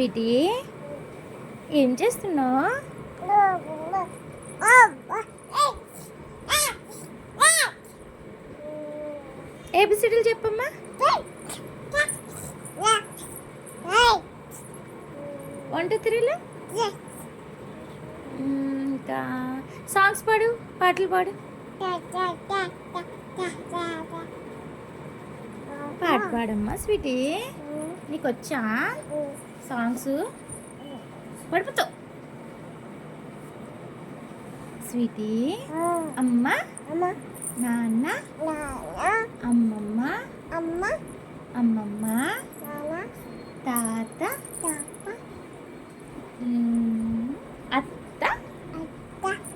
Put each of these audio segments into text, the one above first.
Sweety ఏం చేస్తున్నావు? ఏబిసిడీలు చెప్పమ్మా? వన్ టూ త్రీలో? ఇంకా సాంగ్స్ పాడు పాటలు పాడు. పాట పాడమ్మా స్వీటీ. నీకు వచ్చా సాంగ్స్? పడిపోతావు. స్వీటీ అమ్మ నాన్న అమ్మమ్మ అమ్మ. అమ్మమ్మ తాత అత్త అత్త.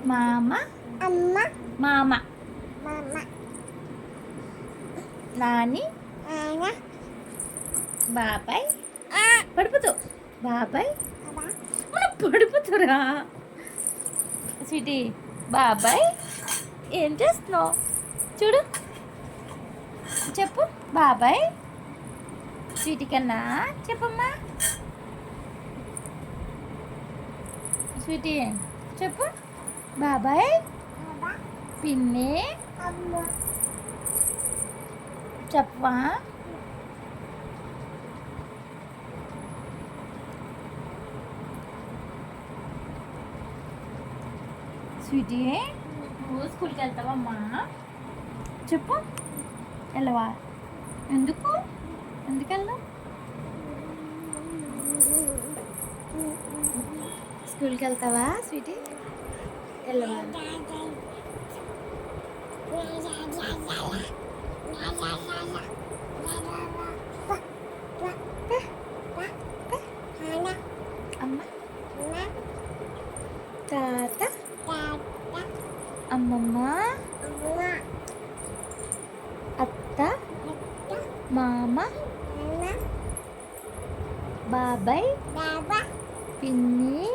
మామ అమ్మ. మామ. మామ. నాని బాబాయ్? పడిపోతావు బాబాయ్? మన పడిపోతురా? స్వీటీ బాబాయ్ ఏం చేస్తున్నావు? చూడు. చెప్పు బాబాయ్. స్వీటీ కన్నా చెప్పమ్మా. స్వీటీ చెప్పు. బాబాయ్ పిన్ని. అమ్మ. చెప్పవా? స్వీటీ. నువ్వు స్కూల్కి వెళ్తావమ్మా. చెప్పు. వెళ్ళవా? ఎందుకు? ఎందుకు వెళ్దాం స్కూల్కి వెళ్తావా స్వీటీ? వెళ్ళవా? అమ్మ తాత అమ్మమ్మ అత్త మామ బాబాయ్ పిన్ని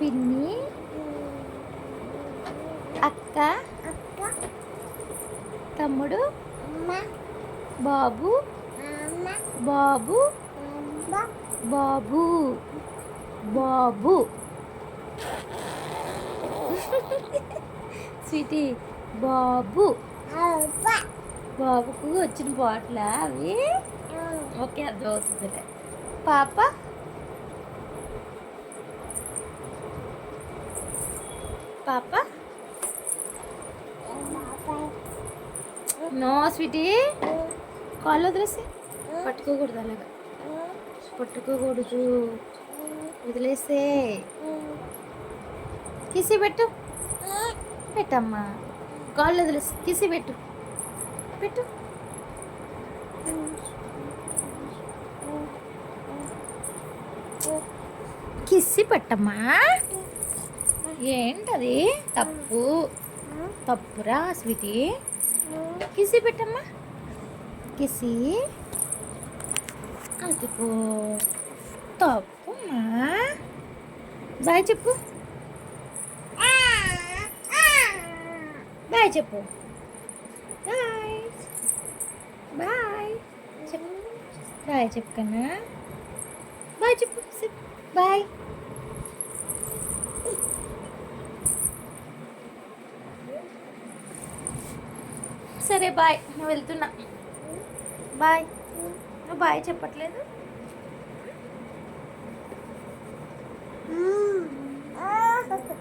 పిన్ని అక్క తమ్ముడు బాబు బాబు బాబు బాబు స్వీటీ బాబు బాబుకు వచ్చిన బాటిల్ అవి? ఓకే అర్థమవుతుందిలే. పాప? పాప? No sweetie. కాళ్ళు వదిలేసి. పట్టుకోకూడదు అలాగా. పట్టుకోకూడదు. వదిలేసే. కిసి పెట్టు. పెట్టమ్మా. కాళ్ళు వదిలేసి. కిసి పెట్టు. పెట్టు. కిసి పెట్టమ్మా. ఏంటది? తప్పు. తప్పురా స్వీటీ. కిసి పెట్టమ్మా. కిసి అదిగో. తప్పుమా బాయ్ చెప్పు. బాయ్ చెప్పు. బాయ్ బాయ్ చెప్పుకన్నా బాయ్ చెప్పు బాయ్ సరే బాయ్ నువ్వు వెళ్తున్నా. బాయ్ నువ్వు బాయ్ చెప్పట్లేదు? Hmm.